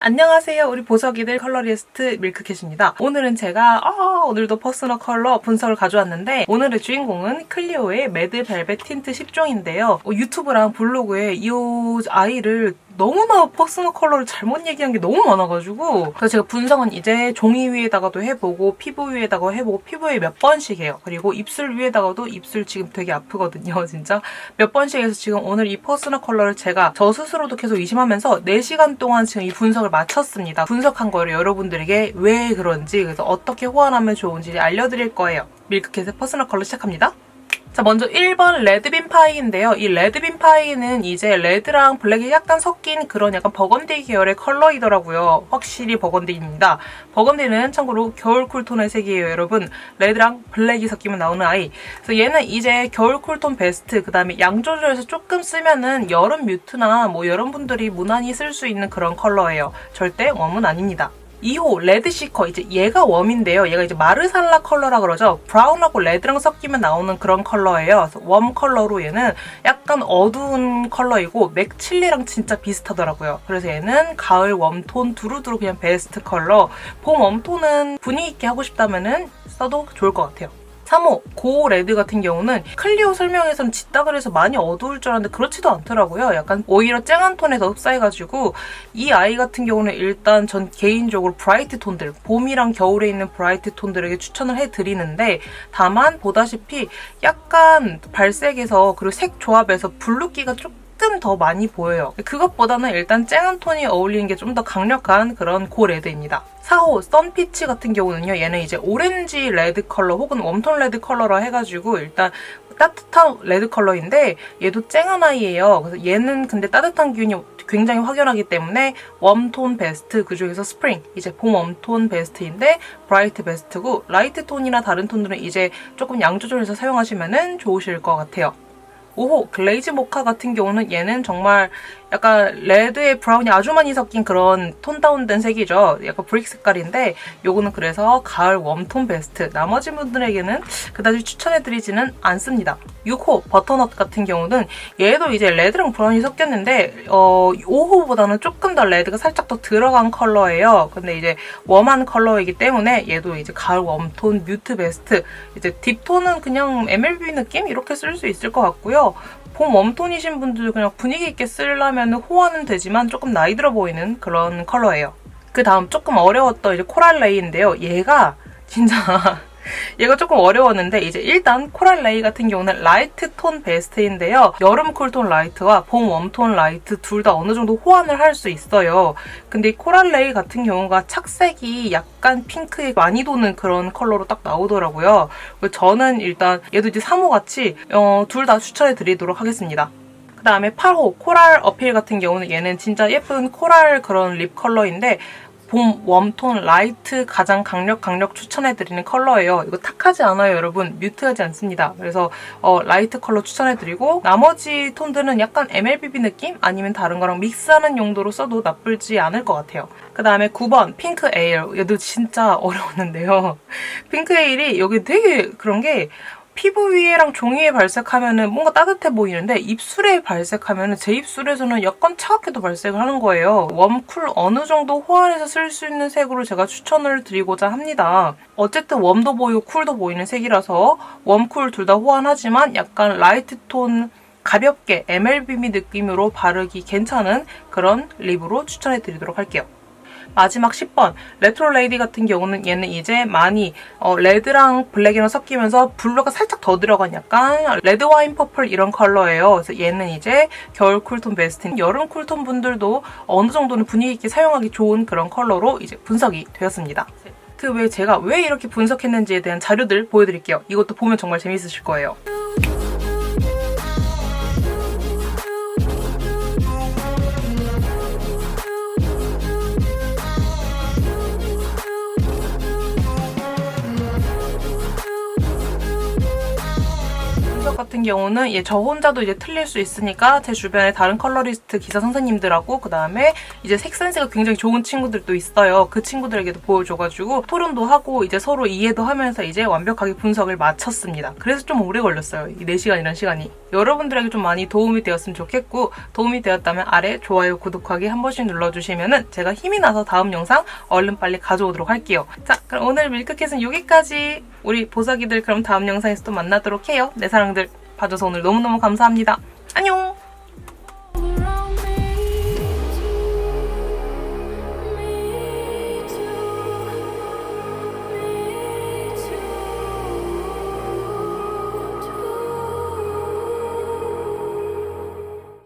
안녕하세요. 우리 보석이들 컬러리스트 밀크캣입니다. 오늘은 제가 아, 오늘도 퍼스널 컬러 분석을 가져왔는데 오늘의 주인공은 클리오의 매드 벨벳 틴트 10종인데요. 어, 유튜브랑 블로그에 이 아이를 너무나 퍼스널 컬러를 잘못 얘기한 게 너무 많아가지고 그래서 제가 분석은 이제 종이 위에다가도 해보고 피부 위에다가 해보고 피부에 몇 번씩 해요. 그리고 입술 위에다가도 입술 지금 되게 아프거든요. 진짜 몇 번씩 해서 지금 오늘 이 퍼스널 컬러를 제가 저 스스로도 계속 의심하면서 4시간 동안 지금 이 분석을 마쳤습니다. 분석한 거를 여러분들에게 왜 그런지 그래서 어떻게 호환하면 좋은지 알려드릴 거예요. 밀크캣의 퍼스널 컬러 시작합니다. 자, 먼저 1번 레드빈 파이인데요. 이 레드빈 파이는 이제 레드랑 블랙이 약간 섞인 그런 약간 버건디 계열의 컬러이더라고요. 확실히 버건디입니다. 버건디는 참고로 겨울 쿨톤의 색이에요, 여러분. 레드랑 블랙이 섞이면 나오는 아이. 그래서 얘는 이제 겨울 쿨톤 베스트, 그 다음에 양 조절해서 조금 쓰면은 여름 뮤트나 뭐 여러분들이 무난히 쓸 수 있는 그런 컬러예요. 절대 웜은 아닙니다. 2호 레드 시커 이제 얘가 웜인데요. 얘가 이제 마르살라 컬러라 그러죠. 브라운하고 레드랑 섞이면 나오는 그런 컬러예요. 웜 컬러로 얘는 약간 어두운 컬러이고 맥칠리랑 진짜 비슷하더라고요. 그래서 얘는 가을 웜톤 두루두루 그냥 베스트 컬러. 봄 웜톤은 분위기 있게 하고 싶다면은 써도 좋을 것 같아요. 3호 고 레드 같은 경우는 클리오 설명에서는 짙다 그래서 많이 어두울 줄 알았는데 그렇지도 않더라고요. 약간 오히려 쨍한 톤에 더 흡사해가지고 이 아이 같은 경우는 일단 전 개인적으로 브라이트 톤들 봄이랑 겨울에 있는 브라이트 톤들에게 추천을 해드리는데 다만 보다시피 약간 발색에서 그리고 색 조합에서 블루기가 조금 더 많이 보여요. 그것보다는 일단 쨍한 톤이 어울리는 게 좀 더 강력한 그런 고 레드입니다. 4호 썬피치 같은 경우는요. 얘는 이제 오렌지 레드 컬러 혹은 웜톤 레드 컬러로 해가지고 일단 따뜻한 레드 컬러인데 얘도 쨍한 아이예요. 그래서 얘는 근데 따뜻한 기운이 굉장히 확연하기 때문에 웜톤 베스트 그중에서 스프링 이제 봄 웜톤 베스트인데 브라이트 베스트고 라이트 톤이나 다른 톤들은 이제 조금 양 조절해서 사용하시면 좋으실 것 같아요. 5호 글레이즈 모카 같은 경우는 얘는 정말 약간 레드에 브라운이 아주 많이 섞인 그런 톤 다운된 색이죠. 약간 브릭 색깔인데 요거는 그래서 가을 웜톤 베스트. 나머지 분들에게는 그다지 추천해드리지는 않습니다. 6호 버터넛 같은 경우는 얘도 이제 레드랑 브라운이 섞였는데 어 5호보다는 조금 더 레드가 살짝 더 들어간 컬러예요. 근데 이제 웜한 컬러이기 때문에 얘도 이제 가을 웜톤 뮤트 베스트. 이제 딥톤은 그냥 MLB 느낌 이렇게 쓸 수 있을 것 같고요. 봄 웜톤이신 분들 그냥 분위기 있게 쓰려면 호환은 되지만 조금 나이 들어 보이는 그런 컬러예요. 그 다음 조금 어려웠던 이제 코랄 레이인데요. 얘가 진짜 얘가 조금 어려웠는데 이제 일단 코랄 레이 같은 경우는 라이트 톤 베스트인데요. 여름 쿨톤 라이트와 봄 웜톤 라이트 둘 다 어느 정도 호환을 할 수 있어요. 근데 코랄 레이 같은 경우가 착색이 약간 핑크에 많이 도는 그런 컬러로 딱 나오더라고요. 저는 일단 얘도 이제 3호 같이 어, 둘 다 추천해 드리도록 하겠습니다. 그 다음에 8호 코랄 어필 같은 경우는 얘는 진짜 예쁜 코랄 그런 립 컬러인데 봄 웜톤 라이트 가장 강력 강력 추천해드리는 컬러예요. 이거 탁하지 않아요, 여러분. 뮤트하지 않습니다. 그래서 어, 라이트 컬러 추천해드리고 나머지 톤들은 약간 MLBB 느낌? 아니면 다른 거랑 믹스하는 용도로 써도 나쁘지 않을 것 같아요. 그 다음에 9번 핑크 에일. 얘도 진짜 어려웠는데요. 핑크 에일이 여기 되게 그런 게 피부 위에랑 종이에 발색하면은 뭔가 따뜻해 보이는데 입술에 발색하면은 제 입술에서는 약간 차갑게도 발색을 하는 거예요. 웜쿨 어느 정도 호환해서 쓸 수 있는 색으로 제가 추천을 드리고자 합니다. 어쨌든 웜도 보이고 쿨도 보이는 색이라서 웜쿨 둘 다 호환하지만 약간 라이트 톤 가볍게 MLB미 느낌으로 바르기 괜찮은 그런 립으로 추천해 드리도록 할게요. 마지막 10번 레트로 레이디 같은 경우는 얘는 이제 많이 어, 레드랑 블랙이랑 섞이면서 블루가 살짝 더 들어간 약간 레드 와인 퍼플 이런 컬러예요. 그래서 얘는 이제 겨울 쿨톤 베스트, 여름 쿨톤 분들도 어느 정도는 분위기 있게 사용하기 좋은 그런 컬러로 이제 분석이 되었습니다. 그 외에 제가 왜 이렇게 분석했는지에 대한 자료들 보여드릴게요. 이것도 보면 정말 재밌으실 거예요. 같은 경우는 예, 저 혼자도 이제 틀릴 수 있으니까 제 주변에 다른 컬러리스트 기사 선생님들하고 그 다음에 이제 색센스가 굉장히 좋은 친구들도 있어요. 그 친구들에게도 보여줘가지고 토론도 하고 이제 서로 이해도 하면서 이제 완벽하게 분석을 마쳤습니다. 그래서 좀 오래 걸렸어요. 이 4시간이라는 시간이. 여러분들에게 좀 많이 도움이 되었으면 좋겠고 도움이 되었다면 아래 좋아요, 구독하기 한 번씩 눌러주시면은 제가 힘이 나서 다음 영상 얼른 빨리 가져오도록 할게요. 자, 그럼 오늘 밀크캣은 여기까지. 우리 보석이들 그럼 다음 영상에서 또 만나도록 해요. 내 사랑들 봐줘서 오늘 너무너무 감사합니다. 안녕!